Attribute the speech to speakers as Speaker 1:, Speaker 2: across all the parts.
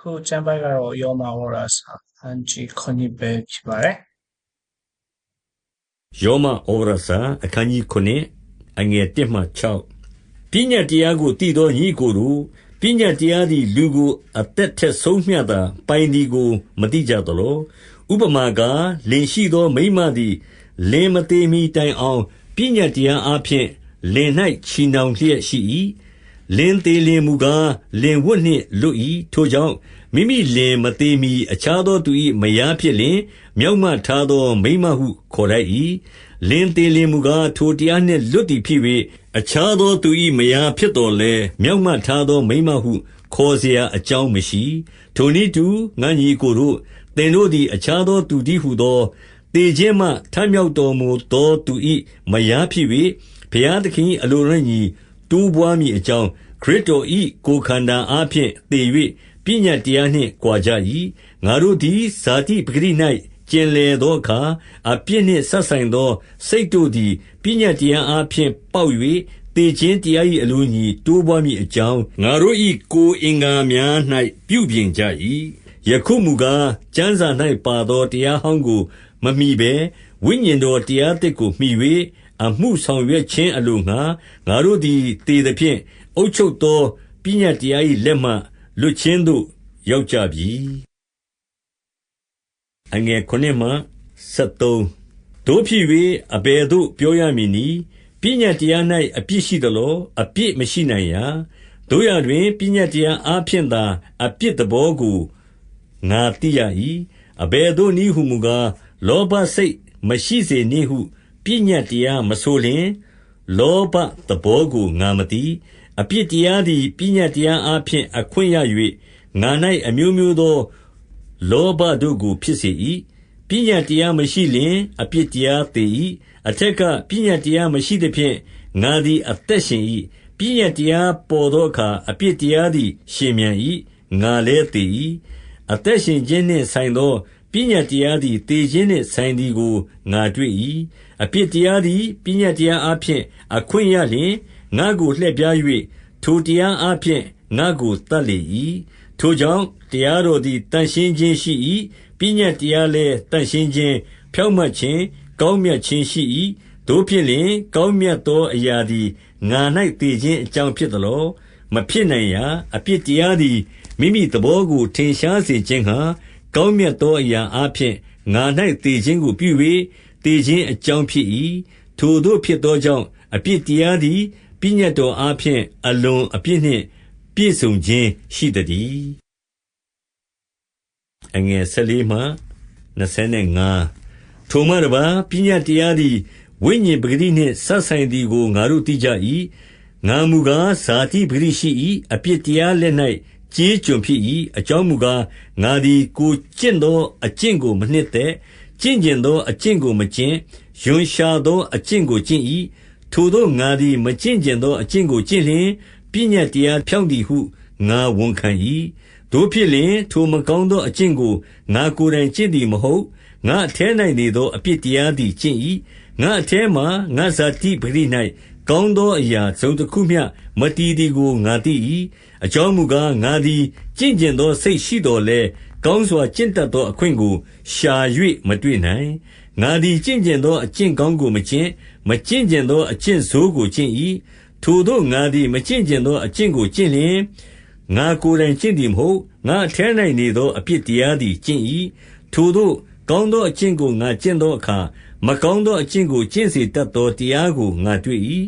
Speaker 1: ခုကျမ်းပိုက်ကတော့ယောမဝရစာအန်ဂျီခွန်ကြီးပဲဖြစ်ပါတယ်
Speaker 2: ယောမဩဝါဒစာအခန်းကြီး9အငယ်1မှ6ပညာတရားကိုတည်သောညီကိုတို့ပညာတရားသည်လူကိုအသက်ထက်ဆုံးမြတ်သာပိုင်သည်ကိုမတိကြသလောဥပမာကားလင်ရှိသောမိမသည်လင်မသေးမီတိုင်အောင်ပညာတရားအဖျင်လင်၌ချီနှောင်လျက်ရှိ၏ လင်သေးလင်မူကားလင်ဝတ်နှင့်လွတ်၏ထိုကြောင့်မိမိလင်မသေးမီအခြားသောသူ၏မယားဖြစ်လင်မြောက်မှထားသောမိမဟုခေါ်တတ်၏လင်သေးလင်မူကားထိုတရားနှင့်လွတ်သည်ဖြစ်၍အခြားသောသူ၏မယားဖြစ်တော်လဲမြောက်မှထားသောမိမဟုခေါ်เสียအကြောင်းမရှိထိုနည်းတူငါညီကိုတို့သင်တို့သည်အခြားသောသူတည်းဟုသောတေခြင်းမှထမြောက်တော်မူသောသူ၏မယားဖြစ်၍ဘုရားသခင်၏အလိုတော်ညီ တိုးပွားမည်အကြောင်း ခရစ်တော်၏ကိုယ်ခန္ဓာအားဖြင့်တည်၍ပညာတရားနှင့် ကွာကြ၏ငါတို့သည် ဇာတိပဂရိ၌ကျင်လေသောအခါ အပြစ်နှင့်ဆက်ဆိုင်သော စိတ်တို့သည် ပညာတရားအားဖြင့် ပေါက်၍တေခြင်းတရား၏အလိုညီ တိုးပွားမည်အကြောင်း ငါတို့၏ကိုယ်အင်္ဂါများ၌ပြုပြင်ကြ၏ယခုမူကား ကျမ်းစာ၌ပါသော တရားဟောင်းကို မမိဘဲ ဝိညာဉ်တော်တရားသစ်ကို မှီ၍ အမှုဆောင်ရွက်ခြင်းအလိုငှာငါတို့သည်တည်သဖြင့် အုပ်ချုပ်သော ပညာတရား၏လက်မှ လွတ်ခြင်းသို့ ရောက်ကြပြီအငယ်9မှ73တို့ဖြစ်၍အဘယ်သို့ ပြောရမည်နည်း ပညာတရား၌အပြစ်ရှိသလော အပြစ်မရှိနိုင်ရာတို့ရတွင် ပညာတရားအားဖြင့်သာ အပြစ်သဘောကို ငါသိရ၏အဘယ်သို့နည်းဟုမူကား လောဘစိတ်မရှိစေနှင့်ဟု ပညာတရားမဆိုလျင် လောဘသဘောကို ငါမသိ အပြစ်တရားသည် ပညာတရားအားဖြင့် အခွင့်ရ၍ငါ၌အမျိုးမျိုးသော လောဘတို့ကို ဖြစ်စေ၏ပညာတရားမရှိလျင် အပြစ်တရားသေ၏အထက်က ပညာတရားမရှိသဖြင့် ငါသည် အသက်ရှင်၏ပညာတရားပေါ်သောအခါ အပြစ်တရားသည် ရှင်မြန်၏ငါလည်းသေ၏အသက်ရှင်ခြင်းနှင့်ဆိုင်သော ပညာတရားသည် သေခြင်းနှင့်ဆိုင်သည်ကို ငါတွေ့၏အပြစ်တရားသည် ပညာတရားအဖျင်အခွင့်ရလျင် ငါကိုလှည့်ပြား၍ထိုတရားအဖျင်ငါကိုတတ်လေ၏ထိုကြောင့် တရားတော်သည်တန်ရှင်းခြင်းရှိ၏ပညာတရားလည်းတန်ရှင်းခြင်း ဖြောင့်မတ်ခြင်း ကောင်းမြတ်ခြင်းရှိ၏တို့ဖြစ်လျင် ကောင်းမြတ်သောအရာသည် ငါ၌တည်ခြင်းအကြောင်းဖြစ်သလော မဖြစ်နိုင်ရာ အပြစ်တရားသည် မိမိသဘောကို ထင်ရှားစေခြင်းဟာ ကောင်းမြတ်သောအရာအဖျင်ငါ၌တည်ခြင်းကိုပြု၍တည်ခြင်းအကြောင်းဖြစ်၏ထိုတို့ဖြစ်သောကြောင့် အပြစ်တရားသည် ပညတ်တော်အားဖြင့် အလွန်အပြစ်နှင့် ပြည့်စုံခြင်းရှိတည်းအငယ်14မှ25ထိုမှတပါပညတ်တရားသည် ဝိညာဉ်ပဂတိနှင့်ဆက်ဆိုင်သည်ကို ငါတို့သိကြ၏ငါမူကား ဇာတိပဂတိရှိ၏အပြစ်တရားလက်၌ ကြေးကျွန်ဖြစ်၏အကြောင်းမူကား ငါသည် ကိုကျင့်သောအကျင့်ကို မနှစ်သက် ကျင့်ကျင်သောအကျင့်ကို မကျင့်ယွန်ရှာသောအကျင့်ကို ကျင့်၏ထိုသောငါသည် မကျင့်ကျင်သောအကျင့်ကို ကျင့်လျင် ပညာတရားဖြောင့်သည်ဟု ငါဝန်ခံ၏တို့ဖြစ်လျင် ထိုမကောင်းသောအကျင့်ကို ငါကိုယ်တိုင်ကျင့်သည်မဟုတ် ငါအထဲ၌နေသော အပြစ်တရားသည် ကျင့်၏ငါအထဲမှငါဇာတိပရိ၌ ကောင်းသောအရာသုံးတစ်ခုမျှ မတည်သည်ကို ငါသိ၏အကြောင်းမူကား ငါသည် ကျင့်ကျင်သောစိတ်ရှိတော်လဲကောင်းစွာ ကျင့်တတ်သောအခွင့်ကို ရှာ၍မတွေ့နိုင် ငါသည် ကျင့်ကျင်သော အကျင့်ကောင်းကို မကျင့် မကျင့်ကျင်သော အကျင့်ဆိုးကို ကျင့်၏ထိုတို့ ငါသည် မကျင့်ကျင်သော အကျင့်ကို ကျင့်လျင် ငါကိုယ်တိုင်ကျင့်သည်မဟုတ် ငါအထဲ၌နေသော အပြစ်တရားသည် ကျင့်၏ထိုတို့ ကောင်းသောအကျင့်ကို ငါကျင့်သောအခါ မကောင်းသောအကျင့်ကို ကျင့်စေတတ်သော တရားကို ငါတွေ့၏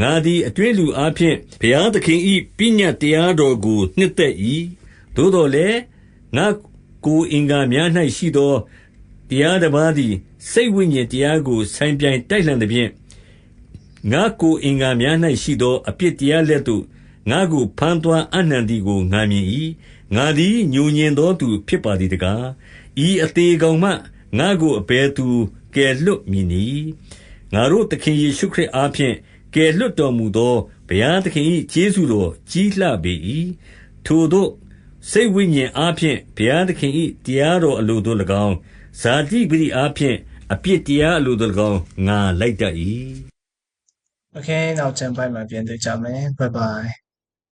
Speaker 2: ငါသည် အတွင်းလူအားဖြင့် ဘုရားသခင်၏ပညတ်တရားတော်ကို နှစ်သက်၏သို့တော်လည်း ငါကိုယ်အင်္ဂါများ၌ရှိသော တရားတစ်ပါးသည် စိတ်ဝိညာဉ်တရားကို ဆိုင်ပြိုင်တိုက်လှန်သဖြင့် ငါကိုယ်အင်္ဂါများ၌ရှိသော အပြစ်တရားလက်သို့ ငါကိုဖမ်းသွားအနှံသည်ကို ငါမြင်၏ငါသည်ညူညင်သောသူဖြစ်ပါသည်တကား ဤအသေးကောင်မှ ငါကို အဘယ်သူ ကယ်လွတ်မည်နည်း ငါတို့သခင်ယေရှုခရစ်အားဖြင့် ကယ်လွတ်တော်မူသော ဘုရားသခင်၏ကျေးဇူးတော်ကြီးလှပေ၏ထိုတို့ စိတ်ဝိညာဉ်အားဖြင့် ဘုရားသခင်၏တရားတော်အလိုသို့၎င်း ဇာတိပရိအားဖြင့် အပြစ်တရားအလိုသို့၎င်း ငါလိုက်တတ်၏
Speaker 1: Okay နောက်ကျမ်းပိုက်မှာ ပြန်တွေ့ကြမယ် bye bye